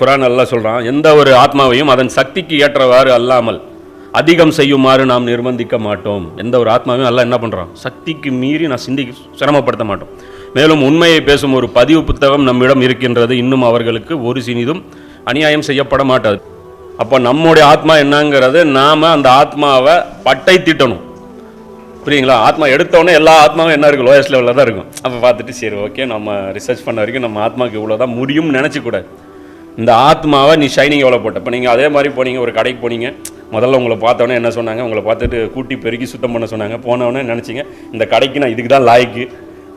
குரான் அல்லா சொல்கிறான் எந்த ஒரு ஆத்மாவையும் அதன் சக்திக்கு ஏற்றவாறு அல்லாமல் அதிகம் செய்யுமாறு நாம் நிர்பந்திக்க மாட்டோம். எந்த ஒரு ஆத்மாவையும் அல்லாஹ் என்ன பண்ணுறோம் சக்திக்கு மீறி நான் சிந்தி சிரமப்படுத்த மாட்டோம். மேலும் உண்மையை பேசும் ஒரு பதிவு புத்தகம் நம்மிடம் இருக்கின்றது. இன்னும் அவர்களுக்கு ஒரு சினிதும் அநியாயம் செய்யப்பட மாட்டாது. அப்போ நம்முடைய ஆத்மா என்னங்கிறது நாம் அந்த ஆத்மாவை பட்டை திட்டணும். புரியுங்களா? ஆத்மா எடுத்தோடனே எல்லா ஆத்மாவும் என்ன இருக்கும் லோயஸ்ட் லெவலில் தான் இருக்கும். அப்போ பார்த்துட்டு சரி ஓகே நம்ம ரிசர்ச் பண்ண வரைக்கும் நம்ம ஆத்மாவுக்கு இவ்வளோ தான் முடியும்னு நினச்சிக்கூடாது. இந்த ஆத்மாவை நீ ஷைனிங் எவ்வளோ போட்ட? இப்போ நீங்கள் அதே மாதிரி போனீங்க ஒரு கடைக்கு போனீங்க. முதல்ல உங்களை பார்த்தோன்னே என்ன சொன்னாங்க? உங்களை பார்த்துட்டு கூட்டி பெருக்கி சுத்தம் பண்ண சொன்னாங்க. போனவொடனே நினச்சிங்க? இந்த கடைக்கு நான் இதுக்கு தான் லாய்க்கு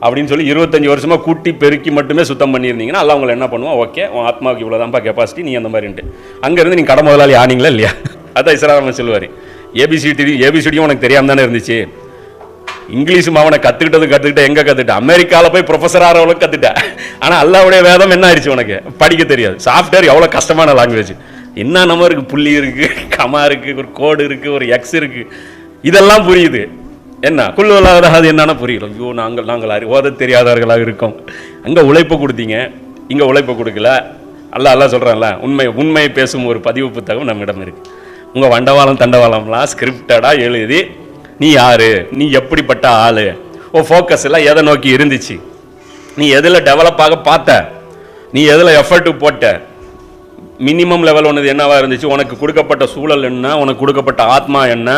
அப்படின்னு சொல்லி இருபத்தஞ்சி வருஷமாக கூட்டி பெருக்கி மட்டுமே சுத்தம் பண்ணியிருந்தீங்கன்னா அல்ல உங்களை என்ன பண்ணுவோம் ஓகே உன் ஆத்மாவுக்கு இவ்வளோ தான்ப்பா கெப்பாசிட்டி நீ அந்த மாதிரின்ட்டு அங்கேருந்து நீங்கள் கடை முதலாளி ஆனீங்களா இல்லையா? அதான் இஸ்லாம சொல்லுவார். ஏபிசிடி ஏபிசிடியும் உனக்கு தெரியாமல் தானே இருந்துச்சு. இங்கிலீஷ் அவனை கற்றுக்கிட்டது கற்றுக்கிட்ட எங்கே கற்றுக்கிட்ட அமெரிக்காவில் போய் ப்ரொஃபஸர் ஆகிறவளுக்கு கற்றுட்டேன் ஆனால் அல்லாவுடைய வேதம் என்ன ஆயிடுச்சு உனக்கு? படிக்க தெரியாது. சாஃப்ட்வேர் எவ்வளோ கஷ்டமான லாங்குவேஜ் என்ன நம்ம இருக்கு? புள்ளி இருக்கு கமா இருக்கு ஒரு கோடு இருக்கு ஒரு எக்ஸ் இருக்கு. இதெல்லாம் புரியுது. என்ன? குள்ளுவலாக அது என்னன்னா புரியல. ஐயோ நாங்கள் நாங்கள் அறி ஓத தெரியாதவர்களாக இருக்கோம். அங்கே உழைப்பு கொடுத்தீங்க? இங்கே உழைப்பு கொடுக்கல. அல்ல அல்ல சொல்கிறான்ல உண்மை உண்மையை பேசும் ஒரு பதிவு புத்தகம் நம்மிடம் இருக்குது உங்கள் வண்டவாளம் தண்டவாளம்லாம் ஸ்கிரிப்டடாக எழுதி நீ யாரு? நீ எப்படிப்பட்ட ஆளு? ஓ ஃபோக்கஸ் எல்லாம் எதை நோக்கி இருந்துச்சு? நீ எதில் டெவலப் ஆக பார்த்த? நீ எதில் எஃபர்ட்டு போட்ட? மினிமம் லெவல் ஒன்று என்னவா இருந்துச்சு? உனக்கு கொடுக்கப்பட்ட சூழல் என்ன? உனக்கு கொடுக்கப்பட்ட ஆத்மா என்ன?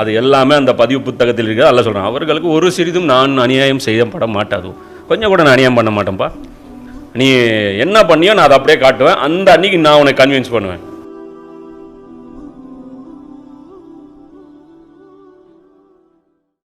அது எல்லாமே அந்த பதிவு புத்தகத்தில் இருக்குது. அல்ல சொல்கிறேன் அவர்களுக்கு ஒரு சிறிதும் நான் அநியாயம் செய்யப்பட மாட்டாது. கொஞ்சம் கூட நான் அநியாயம் பண்ண மாட்டேன்ப்பா நீ என்ன பண்ணியோ நான் அதை அப்படியே காட்டுவேன். அந்த அன்னைக்கு நான் உனக்கு கன்வின்ஸ் பண்ணுவேன்.